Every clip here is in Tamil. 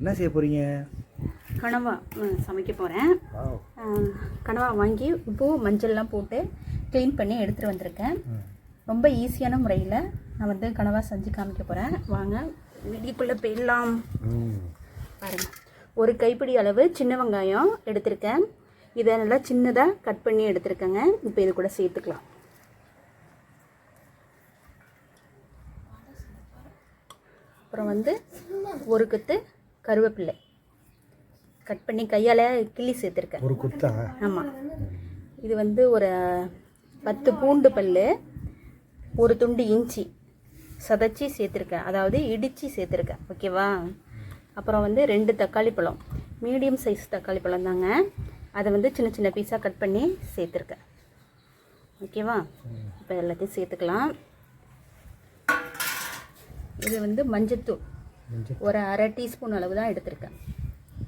என்ன செய்ய போகிறீங்க கனவா சமைக்க போகிறேன் கனவா வாங்கி உப்பு மஞ்சள்லாம் போட்டு க்ளீன் பண்ணி எடுத்துகிட்டு வந்திருக்கேன். ரொம்ப ஈஸியான முறையில் நான் வந்து கனவா செஞ்சு காமிக்க போகிறேன் வாங்க வீட்டுக்குள்ளே போயிடலாம் பாருங்கள் ஒரு கைப்பிடி அளவு சின்ன வெங்காயம் எடுத்திருக்கேன். இதை நல்லா சின்னதாக கட் பண்ணி எடுத்திருக்கேங்க. இப்போ இது கூட சேர்த்துக்கலாம். அப்புறம் வந்து ஒரு கொத்து கருவேப்பிலை கட் பண்ணி கையால் கிள்ளி சேர்த்துருக்கேன். ஒரு குத்தா? ஆமாம் இது வந்து ஒரு பத்து பூண்டு பல் ஒரு துண்டு இஞ்சி சதைச்சி சேர்த்துருக்கேன். அதாவது இடித்து சேர்த்துருக்கேன். ஓகேவா அப்புறம் வந்து ரெண்டு தக்காளி பழம். மீடியம் சைஸ் தக்காளி பழம் தாங்க. அதை வந்து சின்ன சின்ன பீஸாக கட் பண்ணி சேர்த்துருக்கேன். ஓகேவா இப்போ எல்லாத்தையும் சேர்த்துக்கலாம். இது வந்து மஞ்சத்தூள். ஒரு அரை டீஸ்பூன் அளவு தான் எடுத்திருக்கேன்.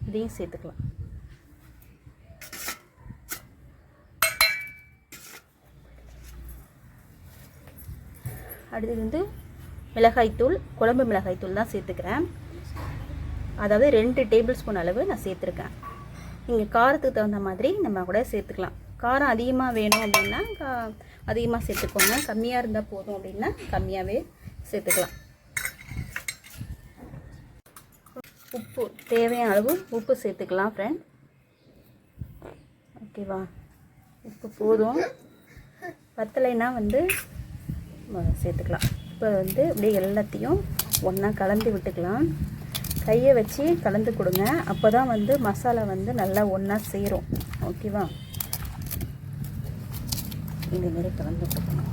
இதையும் சேர்த்துக்கலாம். அடுத்தது வந்து மிளகாய்த்தூள் குழம்பு மிளகாய்த்தூள் தான் சேர்த்துக்கிறேன். அதாவது ரெண்டு டேபிள் ஸ்பூன் அளவு நான் சேர்த்துருக்கேன். நீங்கள் காரத்துக்கு தகுந்த மாதிரி நம்ம கூட சேர்த்துக்கலாம். காரம் அதிகமாக வேணும் அப்படின்னா கா அதிகமாக சேர்த்துக்கோங்க. கம்மியாக இருந்தால் போதும் அப்படின்னா கம்மியாகவே சேர்த்துக்கலாம். உப்பு தேவையான அளவு உப்பு சேர்த்துக்கலாம் ஃப்ரெண்ட் ஓகேவா உப்பு போதும். பத்தலைன்னா வந்து சேர்த்துக்கலாம். இப்போ வந்து அப்படியே எல்லாத்தையும் ஒன்றா கலந்து விட்டுக்கலாம். கையை வச்சு கலந்து கொடுங்க. அப்போ தான் வந்து மசாலா வந்து நல்லா ஒன்றா சேரும். ஓகேவா இதேமாரி கலந்து கொடுக்கணும்.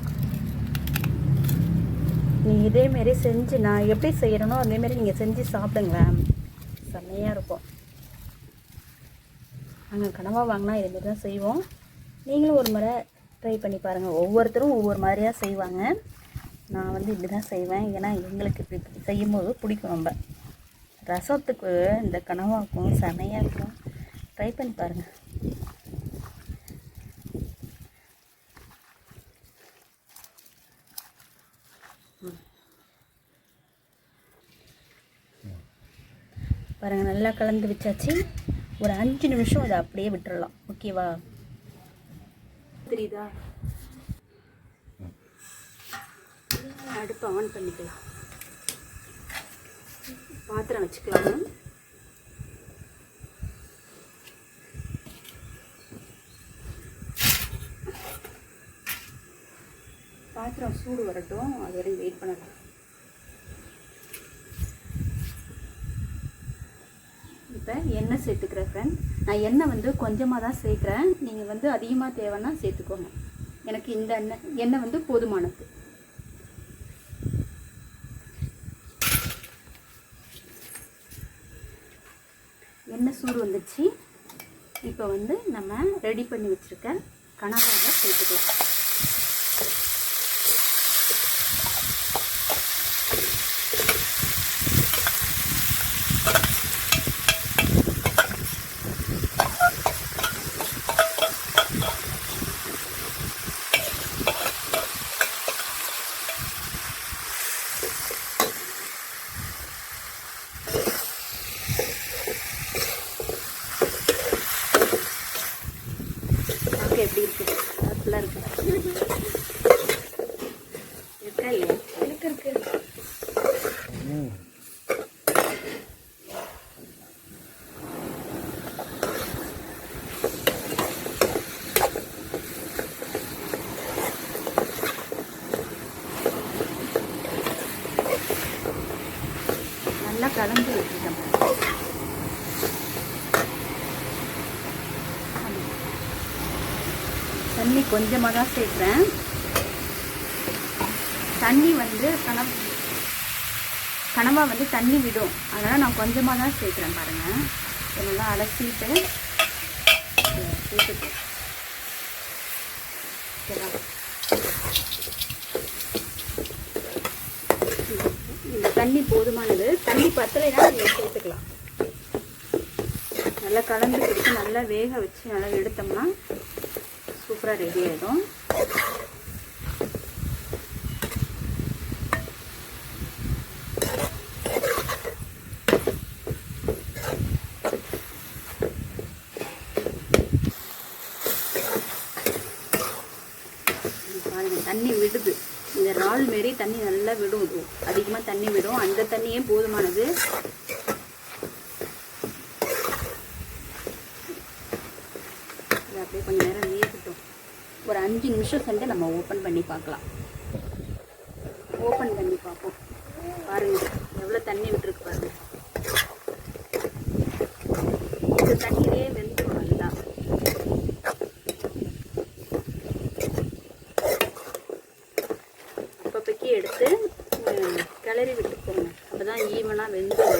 நீ இதேமாரி செஞ்சு நான் எப்படி செய்கிறனோ அதேமாரி நீங்கள் செஞ்சு சாப்பிடுங்களேன். செம்மையாக இருக்கும். நாங்கள் கனவா வாங்கினா இதுமாரி தான் செய்வோம். நீங்களும் ஒரு முறை ட்ரை பண்ணி பாருங்கள் ஒவ்வொருத்தரும் ஒவ்வொரு மாதிரியாக செய்வாங்க. நான் வந்து இப்படி தான் செய்வேன். ஏன்னா எங்களுக்கு இப்படி செய்யும்போது பிடிக்கும் ரொம்ப. ரசத்துக்கு இந்த கனவாக்கும் செமையாக இருக்கும். ட்ரை பண்ணி பாருங்கள் பாருங்கள் நல்லா கலந்து வச்சாச்சு. ஒரு அஞ்சு நிமிஷம் அதை அப்படியே விட்டுறலாம். ஓகேவா? தெரியுதா? அடுப்பை ஆன் பண்ணிக்கலாம். பாத்திரம் வச்சுக்கலாம். பாத்திரம் சூடு வரட்டும். அது வரையும் வெயிட் பண்ணலாம். இப்போ எண்ணெய் சேர்த்துக்கிறேன் ஃப்ரெண்ட் நான் எண்ணெய் வந்து கொஞ்சமாக தான் சேர்க்குறேன். நீங்கள் வந்து அதிகமாக தேவைன்னா சேர்த்துக்கோங்க. எனக்கு இந்த எண்ணெய் எண்ணெய் வந்து போதுமானது. எண்ணெய் சூடு வந்துச்சு. இப்போ வந்து நம்ம ரெடி பண்ணி வச்சுருக்க கனவாக சேர்த்துக்கலாம் ஓகே எப்படி இருக்கு கலர்ஃபுல்லாக இருக்கு இருக்கா இல்லையா இருக்கு இருக்கு ம் நல்லா கலந்து வச்சுட்டோம் தண்ணி கொஞ்சமாக தான் சேர்க்குறேன். தண்ணி வந்து கணம் கனவா வந்து தண்ணி விடும். அதனால் நான் கொஞ்சமாக தான் சேர்க்குறேன் பாருங்கள் இதை நல்லா அலசிட்டு இதை சேர்த்துட்டு ஓகேவா? இந்த தண்ணி போதுமானது. தண்ணி பத்தலைன்னா நீங்கள் சேர்த்துக்கலாம் நல்லா கலந்து கொடுத்து நல்லா வேக வச்சு நல்லா எடுத்தோம்னா சூப்பராக ரெடி ஆகிடும் தண்ணி நல்லா விடும். அதிகமாக தண்ணி விடும். அந்த தண்ணியே போதுமானது. அப்படியே கொஞ்ச நேரம் வேகட்டும் ஒரு அஞ்சு நிமிஷம் சென்று நம்ம ஓப்பன் பண்ணி பார்க்கலாம். ஓப்பன் பண்ணி பார்ப்போம். பாருங்கள் எவ்வளோ தண்ணி விட்டுருக்கு பாருங்கள்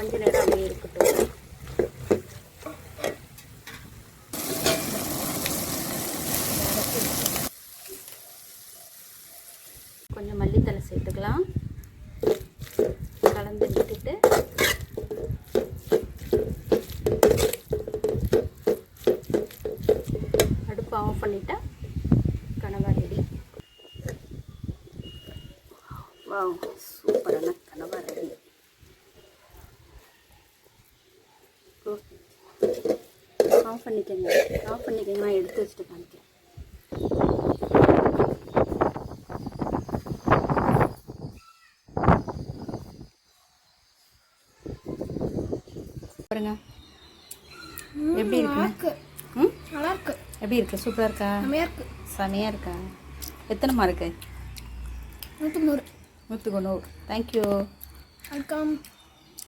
கொஞ்ச நேரம் அப்படியே இருக்கட்டும். கொஞ்சம் மல்லித்தலை சேர்த்துக்கலாம். கலந்து விட்டுட்டு. அடுப்பு ஆஃப் பண்ணிட்டா கனவா ரெடி வாங்க சூப்பரான கனவா ரெடி ஆஃப் பண்ணிக்கோங்க. ஆஃப் பண்ணிக்கோங்க. நான் எடுத்து வச்சுட்டு காமிக்கிறேன். பாருங்க. எப்படி இருக்கு? ம்? நல்லா இருக்கு எப்படி இருக்கு? சூப்பராக இருக்கா? செம்மையா இருக்கு. செமையாக இருக்கா? எத்தனை மார்க்கு நூற்றுக்கு நூறு. நூற்றுக்கு நூறு தேங்க்யூ வெல்கம்